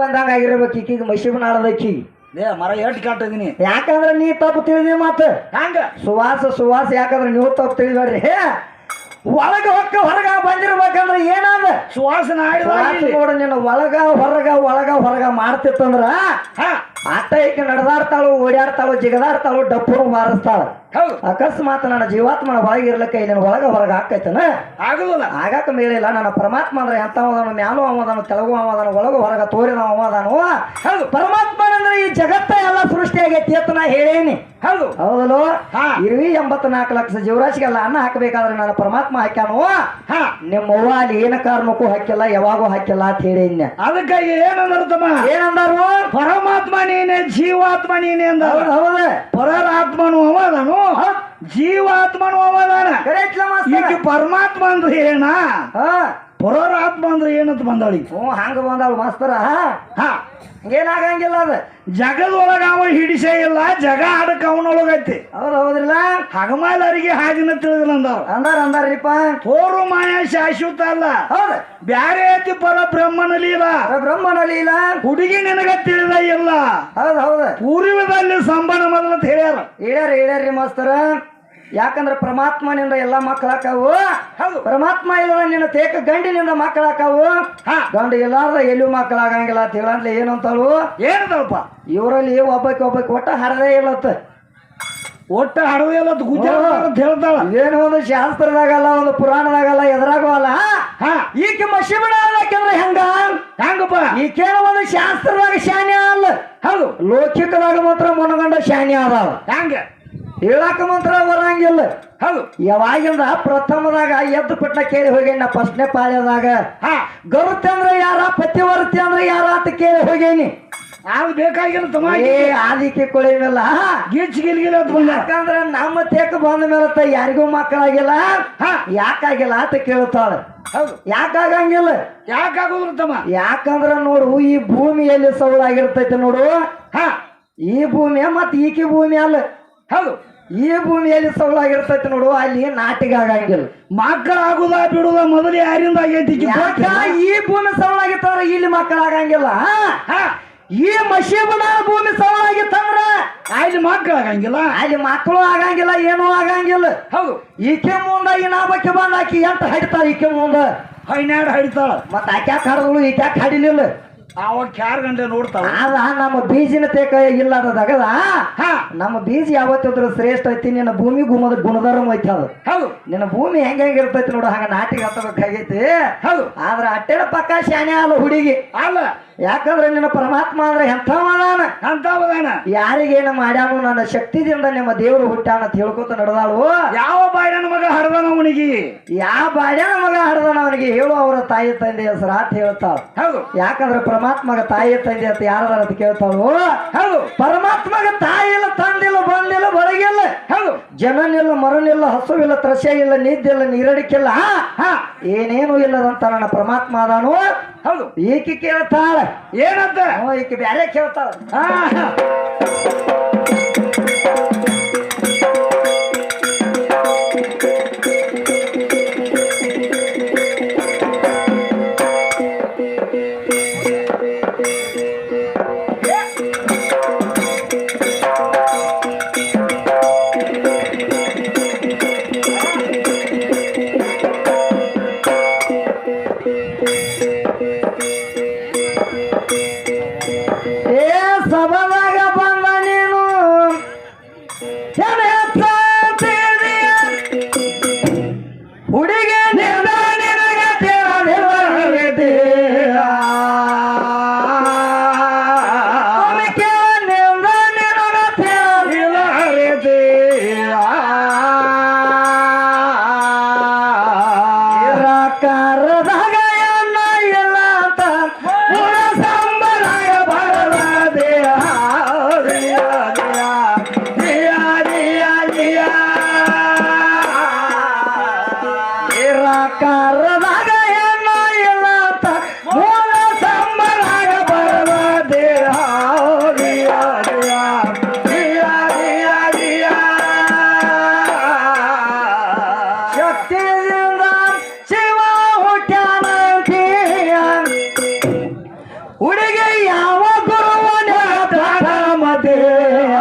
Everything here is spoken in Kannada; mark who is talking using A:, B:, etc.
A: ಬಂದಂಗ ಆಗಿರ್ಬೇಕು ಈಕಿಗೆ ಮೈಸೂರು ಆಳದಕ್ಕಿ
B: ಏ ಮರ ಎಷ್ಟು ಕಾಟಿದೀನಿ
A: ಯಾಕಂದ್ರೆ ನೀ ತಪ್ಪು ತಿಳಿದಿ ಮಾತು.
B: ಹಂಗ
A: ಸುವಾಸ ಸುವಾಸ ಯಾಕಂದ್ರೆ ನೀವು ತಪ್ಪು ತಿಳಿಬೇಡ್ರಿ. ಒಳಗ ಹೊಕ್ಕ ಹೊರಗ ಬಂದಿರ್ಬೇಕಂದ್ರೆ ಏನಾದ?
B: ಸುವಾಸನ
A: ಸುವಾಸ
B: ಆಡಿದ
A: ನೋಡು ನಿನ್ನ ಒಳಗ ಹೊರಗ ಒಳಗ ಹೊರಗ ಮಾಡ್ತಿತ್ತಂದ್ರ
B: ಹಾ.
A: ಅಟ್ಟ ಈಗ ನಡೆದಾಡ್ತಾಳು ಓಡಾಡ್ತಾಳು ಜಿಗದಾಡ್ತಾಳು ಡಪ್ಪರು ಮಾರಿಸ್ತಾಳ.
B: ಹೌದು.
A: ಅಕಸ್ಮಾತ್ ನನ್ನ ಜೀವಾತ್ಮ ಒಳಗೆ ಇರ್ಲಿಕ್ಕೆ ನಿನ್ನ ಒಳಗ ಹೊರಗ ಹಾಕೈತನ?
B: ಆಗುದಿಲ್ಲ.
A: ಆಗಾಕ ಮೇಲಿಲ್ಲ ನನ್ನ ಪರಮಾತ್ಮ ಅಂದ್ರೆ ಎಂತವದನು ಮ್ಯಾಲು ಅವದನು ತೆಲುಗು ಅವದನು ಒಳಗು ಹೊರಗ ತೋರಿದ ಅವದನು
B: ಹೌದು.
A: ಪರಮಾತ್ಮ ಅಂದ್ರೆ ಈ ಜಗತ್ತ ಎಲ್ಲ ಸೃಷ್ಟಿ ಆಗೈತಿ ಅಂತ ನಾ ಹೇಳೇನಿ.
B: ಹೌದು.
A: ಹೌದಲು
B: ಹಾ.
A: ಇರುವಿ ಎಂಬತ್ನಾಲ್ಕು ಲಕ್ಷ ಜೀವರಾಶಿಗೆಲ್ಲ ಅನ್ನ ಹಾಕಬೇಕಾದ್ರೆ ನನ್ನ ಪರಮಾತ್ಮ ಹಾಕ್ಯಾನು?
B: ಹಾ.
A: ನಿಮ್ಮ ಅವ್ವ ಅಲ್ಲಿ ಏನ ಕಾರಣಕ್ಕೂ ಹಾಕಿಲ್ಲ ಯಾವಾಗೂ ಹಾಕಿಲ್ಲ ಅಂತ ಹೇಳಿ
B: ಅದಕ್ಕಾಗಿ ಏನಂದ್ರು ತಮ್ಮ?
A: ಏನಂದಾರು?
B: ಪರಮಾತ್ಮ ನೀನೆ ಜೀವಾತ್ಮ ನೀನೆ ಅಂದ
A: ಹೌದು.
B: ಪರರಾತ್ಮನು ಅವದಾನು ಜೀವಾತ್ಮನು ಅವದಾನ? ಈಗ ಪರಮಾತ್ಮ ಅಂದ್ರೆ ಏನ
A: ಹಾ.
B: ಪರರಾತ್ಮ ಅಂದ್ರೆ ಏನಂತ ಬಂದಾಳಿ?
A: ಹ್ಞೂ ಹಂಗೆ ಬಂದಾಳು ಮಾಸ್ತರ.
B: ಹಾ.
A: ಏನಾಗಂಗಿಲ್ಲ ಅದ.
B: ಜಗದೊಳಗ ಅವ ಹಿಡಿಸೇ ಇಲ್ಲ ಜಗ ಆಡಕ್ ಅವನೊಳಗೈತಿ.
A: ಹೌದು ಹೌದಿಲ್ಲ
B: ಹಗಮಾಲರಿಗೆ ಹಾಗಿನ ತಿಳಿದಿಲ್ಲ ಅಂದವ್ರು
A: ಅಂದಾರ ಅಂದಾರಿಪ್ಪ?
B: ತೋರು ಮಾಯ ಶಾಶ್ವತ ಅಲ್ಲ.
A: ಹೌದು.
B: ಬ್ಯಾರೆ ಐತಿ ಪರ ಬ್ರಹ್ಮನ ಲೀಲ.
A: ಬ್ರಹ್ಮನ ಲೀಲ?
B: ಹುಡುಗಿ ನಿನಗ ತಿಳಿದ ಇಲ್ಲ.
A: ಹೌದು ಹೌದು.
B: ಪೂರ್ವದಲ್ಲಿ ಸಂಬಂಧ ಮೊದಲ ಹೇಳ್ಯಾರ.
A: ಹೇಳ್ಯಾರ ಹೇಳ್ಯಾರ್ರಿ ಮಾಸ್ತರ. ಯಾಕಂದ್ರೆ ಪರಮಾತ್ಮನಿಂದ ಎಲ್ಲ ಮಕ್ಕಳಾಕಾವು?
B: ಹೌದು.
A: ಪರಮಾತ್ಮ ಇಲ್ಲ ನಿನ್ನ ತೇಕ ಗಂಡಿನಿಂದ ಮಕ್ಕಳಾಕಾವು?
B: ಹಾ.
A: ಗಂಡು ಇಲ್ಲಾರ ಎಲ್ಲೂ ಮಕ್ಕಳಾಗಂಗಿಲ್ಲ ಅಂತ ಏನು ಏನಂತಾಳು?
B: ಏನದಲ್ಪ
A: ಇವರಲ್ಲಿ ಒಬ್ಬಕ್ಕೆ ಒಬ್ಬಕ್ಕೆ ಒಟ್ಟ ಹರದೇ ಇಲ್ಲತ್ತ.
B: ಒಟ್ಟ ಇಲ್ಲತ್ತು ಗುಜರಾತ್ ಅಂತ ಹೇಳ್ತಾಳ.
A: ಏನು ಒಂದು ಶಾಸ್ತ್ರದಾಗಲ್ಲ ಒಂದು ಪುರಾಣದಾಗಲ್ಲ ಎದ್ರಾಗೂ ಅಲ್ಲ.
B: ಹಾ.
A: ಈಕೆ ಯಾಕಂದ್ರೆ ಹೆಂಗ?
B: ಹೆಂಗಪ್ಪ?
A: ಈಕೆ ಒಂದು ಶಾಸ್ತ್ರದಾಗ ಶಾನ್ಯ ಅಲ್ಲ.
B: ಹೌದು.
A: ಲೌಕಿಕದಾಗ ಮಾತ್ರ ಮನಗಂಡ ಶಾನ್ಯ ಅದಾವ
B: ಹೆಂಗ?
A: ಹೇಳಾಕ ಮಂತ್ರ ಬರಂಗಿಲ್ಲ.
B: ಹೌದು.
A: ಯಾವಾಗಿಂದ ಪ್ರಥಮದಾಗ ಎದ್ದು ಪಟ್ಟ ಕೇಳಿ ಹೋಗೇನಿ ನಾ ಫಸ್ಟ್ನೇ ಪಾಳ್ಯದಾಗ.
B: ಹಾ.
A: ಗರುತ್ತೆ ಅಂದ್ರೆ ಯಾರ ಪತಿವರ್ತಿ ಅಂದ್ರೆ ಯಾರ ಅಂತ ಕೇಳಿ ಹೋಗೇನಿ.
B: ಅದು ಬೇಕಾಗಿಲ್ಲ ತಮ್ಮ
A: ಏ ಆದಿಕ್ಕೆ ಕೊಳಿಲ್ಲ
B: ಗಿಚ್ ಗಿಲ್ಗಿಲ್ಲ
A: ಯಾಕಂದ್ರ ನಮ್ಮ ತೇಕ ಬಂದ ಮೇಲೆ ತ ಯಾರಿಗೂ ಮಕ್ಕಳಾಗಿಲ್ಲ.
B: ಹ.
A: ಯಾಕಾಗಿಲ್ಲ ಅಂತ ಕೇಳುತ್ತಾಳೆ
B: ಹೌದು.
A: ಯಾಕಾಗಂಗಿಲ್ಲ.
B: ಯಾಕಾಗೋದ್ರ ತಮ್ಮ?
A: ಯಾಕಂದ್ರ ನೋಡು ಈ ಭೂಮಿಯಲ್ಲಿ ಸೌಳಾಗಿರ್ತೈತೆ ನೋಡು.
B: ಹ.
A: ಈ ಭೂಮಿ ಮತ್ತೆ ಈಕೆ ಭೂಮಿ ಅಲ್ಲ.
B: ಹೌದು.
A: ಈ ಭೂಮಿಯಲ್ಲಿ ಸವಲಾಗಿರ್ತೈತಿ ನೋಡು ಅಲ್ಲಿ ನಾಟಿಗೆ ಆಗಂಗಿಲ್ಲ.
B: ಮಕ್ಕಳಾಗುದ ಬಿಡುದ ಮೊದಲು ಯಾರಿಂದ ಆಗೈತಿ
A: ಈ ಭೂಮಿ ಸವಳಾಗಿತ್ತಂದ್ರ ಇಲ್ಲಿ ಮಕ್ಕಳಾಗಂಗಿಲ್ಲ?
B: ಹಾ.
A: ಈ ಮಶೀಬನ ಭೂಮಿ ಸವಳಾಗಿತ್ತಂದ್ರ
B: ಅಲ್ಲಿ ಮಕ್ಕಳಾಗಂಗಿಲ್ಲ
A: ಅಲ್ಲಿ ಮಕ್ಕಳು ಆಗಂಗಿಲ್ಲ ಏನೂ ಆಗಂಗಿಲ್ಲ.
B: ಹೌದು.
A: ಈಕೆ ಮುಂದ ಈ ನಾಬಕ್ಕೆ ಬಂದ ಆಕಿ ಎಂತ ಹಡಿತಾಳ ಈಕೆ ಮುಂದ?
B: ಹೈನಾಡ್ ಹಡಿತಾಳ.
A: ಮತ್ತೆ ಆಕ್ಯಾಕ್ ಯಾಕೆ ಈಕ್ಯಾಕ್ ಹಾಡಿಲಿಲ್ಲ ಯಾಕೆ ಹಡಿಲಿಲ್ಲ.
B: ಅವಾಗ ಕ್ಯಾರ್ ಗಂಟೆ ನೋಡ್ತಾಳ
A: ಆದ ನಮ್ಮ ಬೀಜಿನ ತೇಕ ಇಲ್ಲದಗದ
B: ಹಾ.
A: ನಮ್ಮ ಬೀಜ ಯಾವತ್ತಿದ್ರು ಶ್ರೇಷ್ಠ ಐತಿ ನಿನ್ನ ಭೂಮಿ ಗುಣದ ಗುಣಧರ್ಮ ಐತಿ ಅದು.
B: ಹೌದು.
A: ನಿನ್ನ ಭೂಮಿ ಹೆಂಗ ಹೆಂಗ ಇರ್ತೈತಿ ನೋಡು ಹಂಗ ನಾಟಿಗೆ ಹತ್ತಬೇಕಾಗೈತಿ
B: ಹೌದು.
A: ಆದ್ರ ಅಟ್ಟೆನ ಪಕ್ಕ ಶಾನೆ ಅಲ್ಲ ಹುಡುಗಿ.
B: ಅಲ್ಲ.
A: ಯಾಕಂದ್ರೆ ನಿನ್ನ ಪರಮಾತ್ಮ ಅಂದ್ರೆ ಮಾಡಾನ
B: ಅಂತ ಮಾಡಾನ
A: ಯಾರಿಗೇನ ಮಾಡ್ಯಾನು ನನ್ನ ಶಕ್ತಿದಿಂದ ನಿಮ್ಮ ದೇವರು ಹುಟ್ಟಾನ ಅಂತ ಹೇಳ್ಕೊತ ನಡೆದಾಳು?
B: ಯಾವ ಬಾಯನ ಮಗ ಹಡದನ ಅವನಿಗೆ?
A: ಯಾವ ಬಾಡ್ಯಾನ ಮಗ ಹಡ್ದನ ಅವನಿಗೆ ಹೇಳು ಅವರ ತಾಯಿ ತಂದೆ ಹೆಸರು ಅಂತ ಹೇಳ್ತಾಳ.
B: ಹೌದು.
A: ಯಾಕಂದ್ರೆ ಪರಮಾತ್ಮಗ ತಾಯಿ ತಂದೆ ಅಂತ ಯಾರದಾರ ಅಂತ ಕೇಳ್ತಾಳು?
B: ಹೌದು.
A: ಪರಮಾತ್ಮಗ ತಾಯಿ ಇಲ್ಲ ತಂದಿಲ್ಲ ಬಂದಿಲ್ಲ ಬರಗಿಲ್ಲ
B: ಹೌದು.
A: ಜನನಿಲ್ಲ ಮರನಿಲ್ಲ ಹಸುವಿಲ್ಲ ತ್ರಸೆಯಿಲ್ಲ ನಿದ್ದಿಲ್ಲ ನೀರಡಿಕಿಲ್ಲ
B: ಹಾ.
A: ಏನೇನು ಇಲ್ಲದಂತ ನನ್ನ ಪರಮಾತ್ಮ ಅದಾನು?
B: ಹೌದು.
A: ಈಕೆ ಕೇಳ್ತಾಳ?
B: ಏನಂತ?
A: ಈಕೆ ಬ್ಯಾರೆ ಕೇಳ್ತಾಳ.
B: ಹಾ ನಿರಾಕಾರದಾಗ
C: ಏನ ಇಲ್ಲತ ಮೂಲ ಸಂಬರಾಗ ಬರವ ದೇಹ ಶಕ್ತಿಯಿಂದ
B: ಶಿವ ಹುಟ್ಟಾನಂತೀಯ ಹುಡುಗಿ ಯಾವ ಗುರುವನ ಮದೇಯ